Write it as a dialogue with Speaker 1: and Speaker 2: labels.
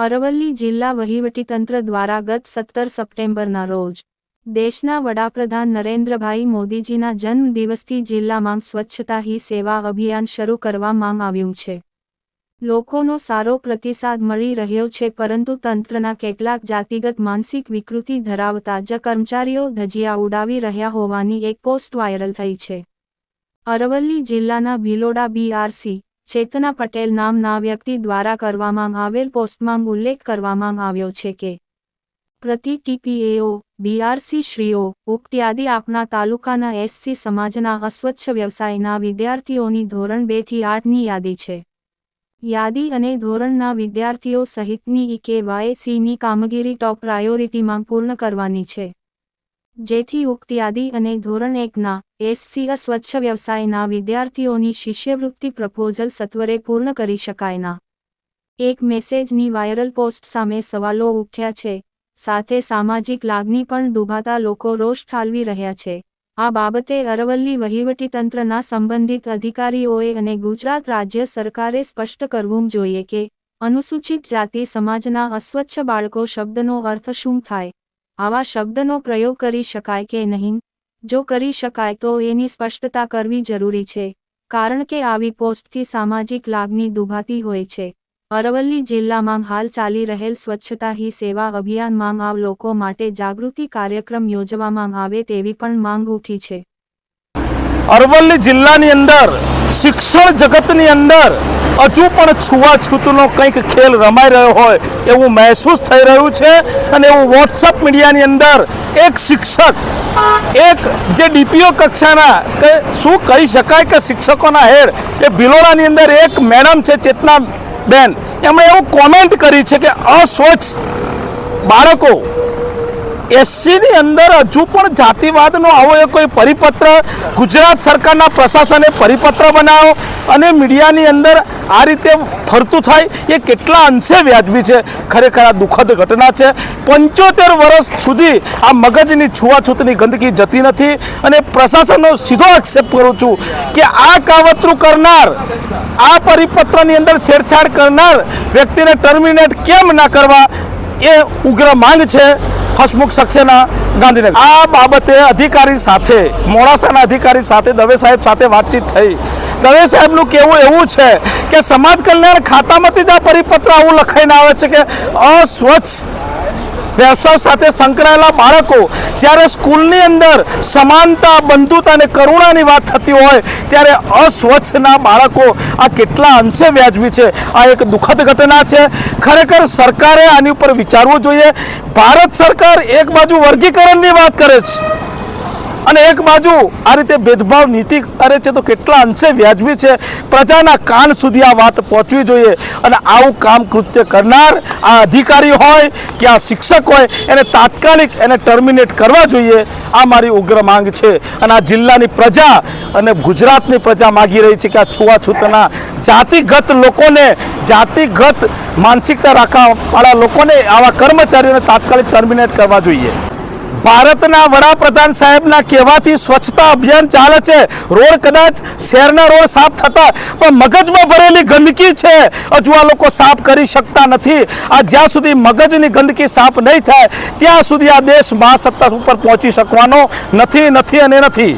Speaker 1: અરવલ્લી જિલ્લા વહીવટીતંત્ર દ્વારા ગત સત્તર સપ્ટેમ્બરના રોજ દેશના વડાપ્રધાન નરેન્દ્રભાઈ મોદીજીના જન્મદિવસથી જિલ્લામાં સ્વચ્છતા હી સેવા અભિયાન શરૂ કરવામાં આવ્યું છે. લોકોનો સારો પ્રતિસાદ મળી રહ્યો છે પરંતુ તંત્રના કેટલાક જાતિગત માનસિક વિકૃતિ ધરાવતા જ કર્મચારીઓ ધજિયા ઉડાવી રહ્યા હોવાની એક પોસ્ટ વાયરલ થઈ છે. અરવલ્લી જિલ્લાના ભિલોડા બીઆરસી ચેતના પટેલ નામના વ્યક્તિ દ્વારા કરવામાં આવેલ પોસ્ટમાં ઉલ્લેખ કરવામાં આવ્યો છે કે, પ્રતિ ટીપીએઓ, બીઆરસી શ્રીઓ ઉક્ત્યાદિ આપના તાલુકાના એસસી સમાજના અસ્વચ્છ વ્યવસાયના વિદ્યાર્થીઓની ધોરણ બેથી આઠની યાદી છે. યાદી અને ધોરણના વિદ્યાર્થીઓ સહિતની ઈ કે વાયસીની કામગીરી ટોપ પ્રાયોરિટીમાં પૂર્ણ કરવાની છે. જેથી ઉક્તિયાદી અને ધોરણ એકના એસસી સ્વચ્છ વ્યવસાયના વિદ્યાર્થીઓની શિષ્યવૃત્તિ પ્રપોઝલ સત્વરે પૂર્ણ કરી શકાયના. એક મેસેજની વાયરલ પોસ્ટ સામે સવાલો ઉઠ્યા છે. સાથે સામાજિક લાગણી પણ દુભાતા લોકો રોષ ઠાલવી રહ્યા છે. આ બાબતે અરવલ્લી વહીવટીતંત્રના સંબંધિત અધિકારીઓએ અને ગુજરાત રાજ્ય સરકારે સ્પષ્ટ કરવું જોઈએ કે અનુસૂચિત જાતિ સમાજના અસ્વચ્છ બાળકો શબ્દનો અર્થ શું થાય? આવા શબ્દનો પ્રયોગ કરી શકાય કે નહીં? જો કરી શકાય તો એની સ્પષ્ટતા કરવી જરૂરી છે, કારણ કે આવી પોસ્ટથી સામાજિક લાગણી દુભાતી હોય છે. અરવલ્લી જિલ્લામાં હાલ ચાલી રહેલ સ્વચ્છતા હી સેવા અભિયાનમાં આવ લોકો માટે જાગૃતિ કાર્યક્રમ યોજવામાં આવે તેવી પણ માંગ ઉઠી છે.
Speaker 2: અરવલ્લી જિલ્લાની અંદર શિક્ષણ જગતની અંદર હજુ પણ છૂવાછૂતનો કંઈક ખેલ રમાઈ રહ્યો હોય એવું મહેસૂસ થઈ રહ્યું છે અને એવું વોટ્સઅપ મીડિયાની અંદર એક શિક્ષક, એક જે ડીપીઓ કક્ષાના કે શું કહી શકાય કે શિક્ષકોના હેડ, એ ભિલોડાની અંદર એક મેડમ છે ચેતના બેન એમણે એવું કોમેન્ટ કરી છે કે અસ્વચ્છ બાળકો, એસસીની અંદર હજુ પણ જાતિવાદનો આવો એ કોઈ પરિપત્ર, ગુજરાત સરકારના પ્રશાસને પરિપત્ર બનાવ્યો અને મીડિયાની અંદર આ રીતે ફરતું થાય, એ કેટલા અંશે વ્યાજબી છે. ખરેખર આ દુઃખદ ઘટના છે. પંચોતેર વર્ષ સુધી આ મગજની છૂવાછૂતની ગંદકી જતી નથી અને પ્રશાસનનો સીધો આક્ષેપ કરું છું કે આ કાવતરું કરનાર, આ પરિપત્રની અંદર છેડછાડ કરનાર વ્યક્તિને ટર્મિનેટ કેમ ના કરવા એ ઉગ્ર માંગ છે. હસમુખ સક્સેના, ગાંધીનગર. આ બાબતે અધિકારી સાથે, મોડાસાના અધિકારી સાથે દવે સાહેબ સાથે વાતચીત થઈ. દવે સાહેબનું કહેવું એવું છે કે સમાજ કલ્યાણ ખાતામાંથી જ આ પરિપત્ર આવું લખાઈને આવે છે કે અસ્વચ્છ વ્યવસાય સાથે સંકળાયેલા બાળકો જ્યારે સ્કૂલની અંદર સમાનતા, બંધુતા અને કરુણાની વાત થતી હોય ત્યારે અસ્વચ્છના બાળકો આ કેટલા અંશે વ્યાજબી છે. આ એક દુઃખદ ઘટના છે. ખરેખર સરકારે આની ઉપર વિચારવું જોઈએ. ભારત સરકાર એક બાજુ વર્ગીકરણની વાત કરે છે. અને એક બાજુ આ રીતે ભેદભાવ નીતિ કરે છે તો કેટલા અંશે વ્યાજબી છે? પ્રજાના કાન સુધી આ વાત પહોંચવી જોઈએ. અને આવું કામ કૃત્ય કરનાર આ અધિકારી હોય કે આ શિક્ષક હોય, એને તાત્કાલિક એને ટર્મિનેટ કરવા જોઈએ. આ મારી ઉગ્ર માંગ છે. અને આ જિલ્લાની પ્રજા અને ગુજરાતની પ્રજા માગી રહી છે કે આ છૂવાછૂતના જાતિગત લોકોને, જાતિગત માનસિકતા રાખવાવાળા લોકોને આવા કર્મચારીઓને તાત્કાલિક ટર્મિનેટ કરવા જોઈએ. ભારતના વડાપ્રધાન સાહેબના કહેવાથી સ્વચ્છતા અભિયાન ચાલે છે. રોડ કદાચ શહેરના રોડ સાફ થતા, પણ મગજમાં ભરેલી ગંદકી છે. હજુ આ લોકો સાફ કરી શકતા નથી. આ જ્યાં સુધી મગજની ગંદકી સાફ નહીં થાય, ત્યાં સુધી આ દેશ મહાસત્તા ઉપર પહોંચી શકવાનો નથી નથી અને નથી.